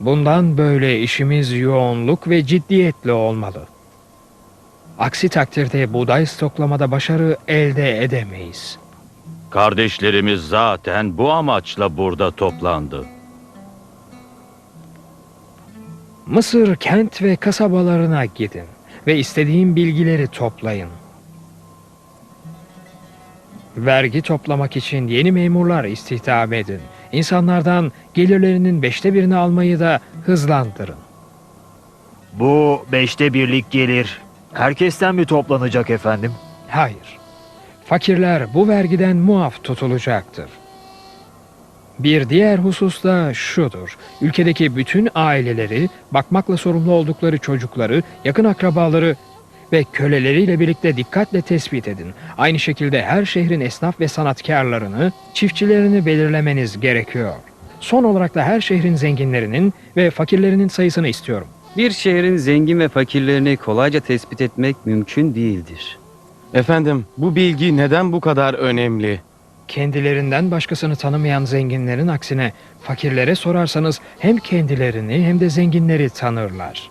Bundan böyle işimiz yoğunluk ve ciddiyetli olmalı. Aksi takdirde buğday stoklamada başarı elde edemeyiz. Kardeşlerimiz zaten bu amaçla burada toplandı. Mısır kent ve kasabalarına gidin ve istediğim bilgileri toplayın. Vergi toplamak için yeni memurlar istihdam edin. İnsanlardan gelirlerinin beşte birini almayı da hızlandırın. Bu beşte birlik gelir. Herkesten mi toplanacak efendim? Hayır. Fakirler bu vergiden muaf tutulacaktır. Bir diğer husus da şudur. Ülkedeki bütün aileleri, bakmakla sorumlu oldukları çocukları, yakın akrabaları ve köleleriyle birlikte dikkatle tespit edin. Aynı şekilde her şehrin esnaf ve sanatkarlarını, çiftçilerini belirlemeniz gerekiyor. Son olarak da her şehrin zenginlerinin ve fakirlerinin sayısını istiyorum. Bir şehrin zengin ve fakirlerini kolayca tespit etmek mümkün değildir. Efendim, bu bilgi neden bu kadar önemli? Kendilerinden başkasını tanımayan zenginlerin aksine fakirlere sorarsanız hem kendilerini hem de zenginleri tanırlar.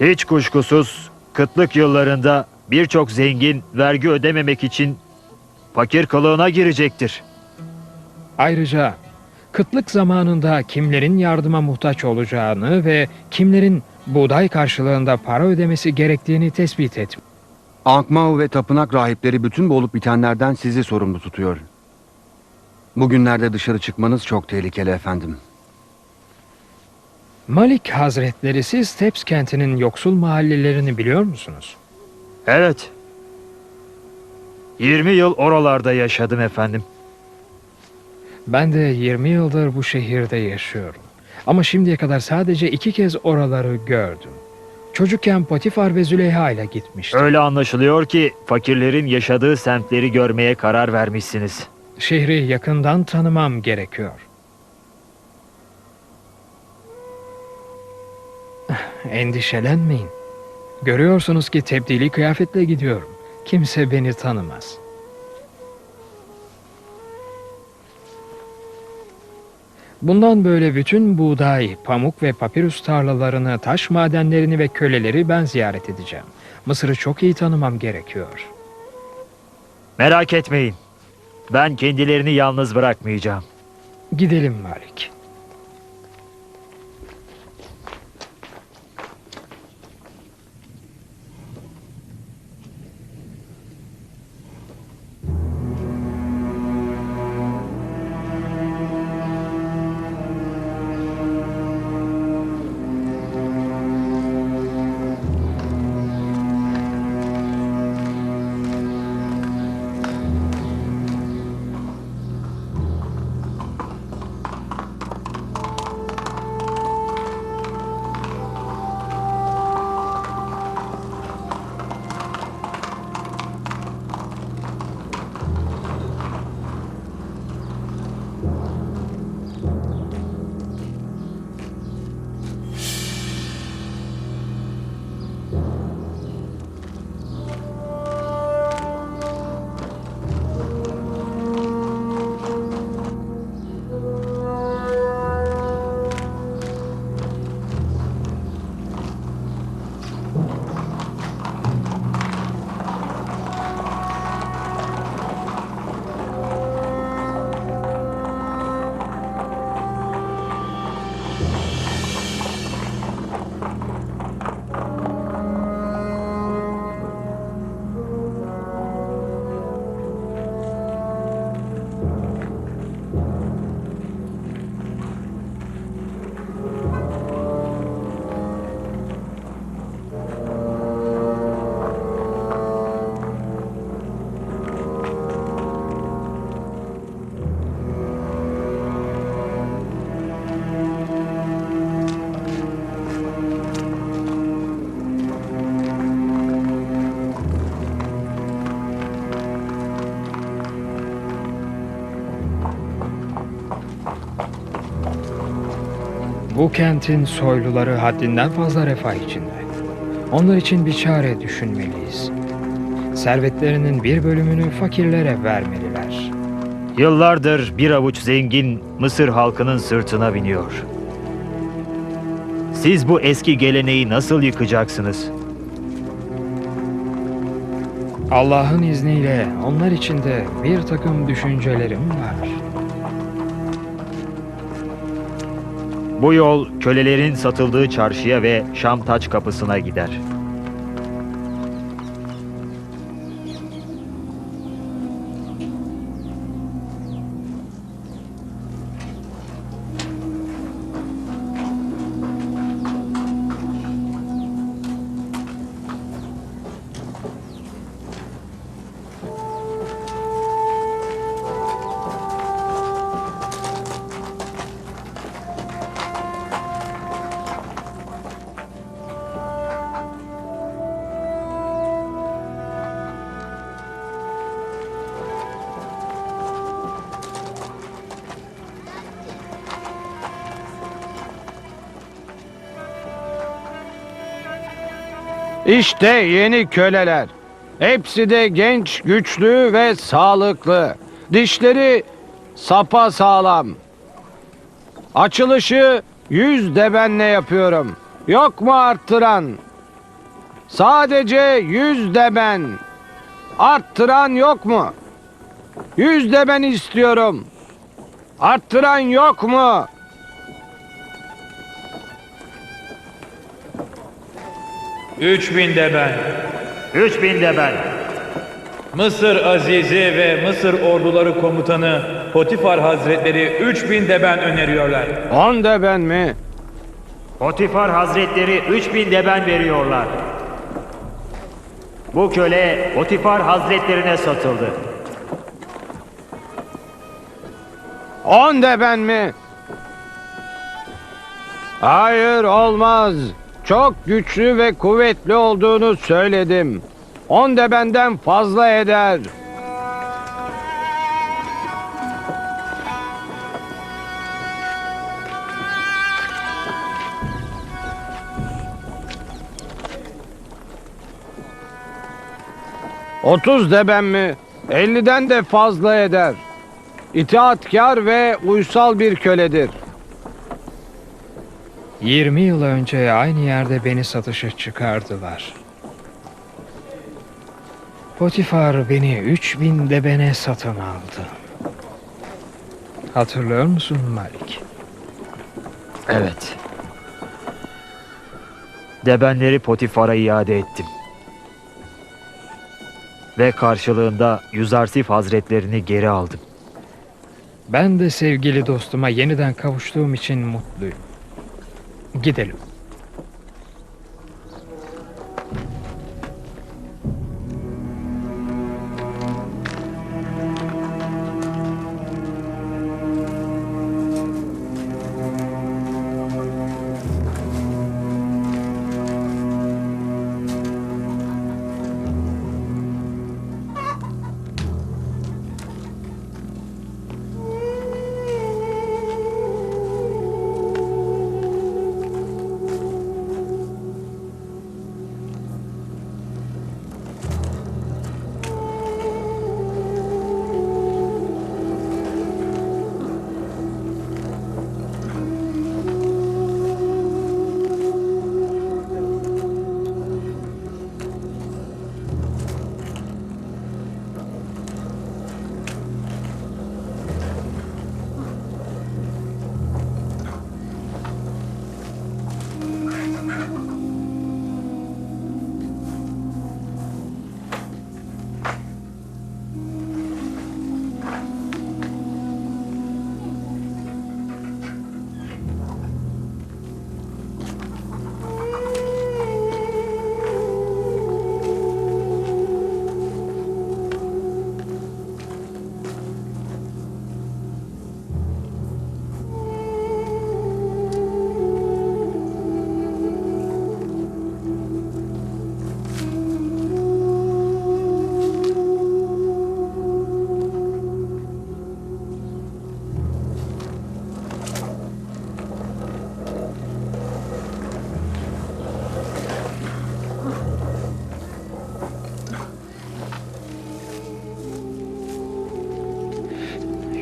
Hiç kuşkusuz kıtlık yıllarında birçok zengin vergi ödememek için fakir kılığına girecektir. Ayrıca kıtlık zamanında kimlerin yardıma muhtaç olacağını ve kimlerin buğday karşılığında para ödemesi gerektiğini tespit et. Ankmao ve tapınak rahipleri bütün bu olup bitenlerden sizi sorumlu tutuyor. Bugünlerde dışarı çıkmanız çok tehlikeli efendim. Malik Hazretleri siz Teps kentinin yoksul mahallelerini biliyor musunuz? Evet. 20 yıl oralarda yaşadım efendim. Ben de 20 yıldır bu şehirde yaşıyorum. Ama şimdiye kadar sadece iki kez oraları gördüm. Çocukken Potifar ve Züleyha ile gitmiştim. Öyle anlaşılıyor ki fakirlerin yaşadığı semtleri görmeye karar vermişsiniz. Şehri yakından tanımam gerekiyor. Endişelenmeyin. Görüyorsunuz ki tebdili kıyafetle gidiyorum. Kimse beni tanımaz. Bundan böyle bütün buğday, pamuk ve papirüs tarlalarını, taş madenlerini ve köleleri ben ziyaret edeceğim. Mısır'ı çok iyi tanımam gerekiyor. Merak etmeyin. Ben kendilerini yalnız bırakmayacağım. Gidelim Malik. Bu kentin soyluları haddinden fazla refah içinde. Onlar için bir çare düşünmeliyiz. Servetlerinin bir bölümünü fakirlere vermeliler. Yıllardır bir avuç zengin Mısır halkının sırtına biniyor. Siz bu eski geleneği nasıl yıkacaksınız? Allah'ın izniyle onlar için de bir takım düşüncelerim var. Bu yol kölelerin satıldığı çarşıya ve Şam taç kapısına gider. İşte yeni köleler. Hepsi de genç, güçlü ve sağlıklı. Dişleri sapa sağlam. Açılışı yüz debenle yapıyorum. Yok mu arttıran? Sadece yüz deben. Arttıran yok mu? Yüz deben istiyorum. Arttıran yok mu? Üç bin de ben. 3000 de ben. Mısır Azizi ve Mısır orduları komutanı Potifar Hazretleri 3000 de ben öneriyorlar. On deben mi? Potifar Hazretleri 3000 deben veriyorlar. Bu köle Potifar Hazretlerine satıldı. On de ben mi? Hayır olmaz. Çok güçlü ve kuvvetli olduğunu söyledim. On de benden fazla eder. Otuz de ben mi? Elliden de fazla eder. İtaatkar ve uysal bir köledir. 20 yıl önce aynı yerde beni satışa çıkardılar. Potifar beni 3000 debene satın aldı. Hatırlıyor musun Malik? Evet. Debenleri Potifar'a iade ettim. Ve karşılığında Yüzarsif Hazretlerini geri aldım. Ben de sevgili dostuma yeniden kavuştuğum için mutluyum. Gidelim.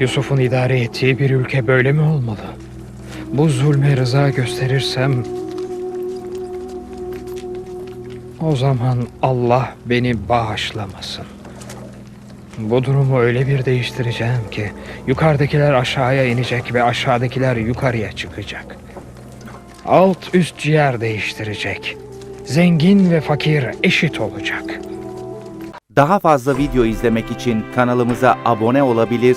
Yusuf'un idare ettiği bir ülke böyle mi olmalı? Bu zulme rıza gösterirsem O zaman Allah beni bağışlamasın. Bu durumu öyle bir değiştireceğim ki yukarıdakiler aşağıya inecek ve aşağıdakiler yukarıya çıkacak. Alt üst ciğer değiştirecek. Zengin ve fakir eşit olacak. Daha fazla video izlemek için kanalımıza abone olabilir,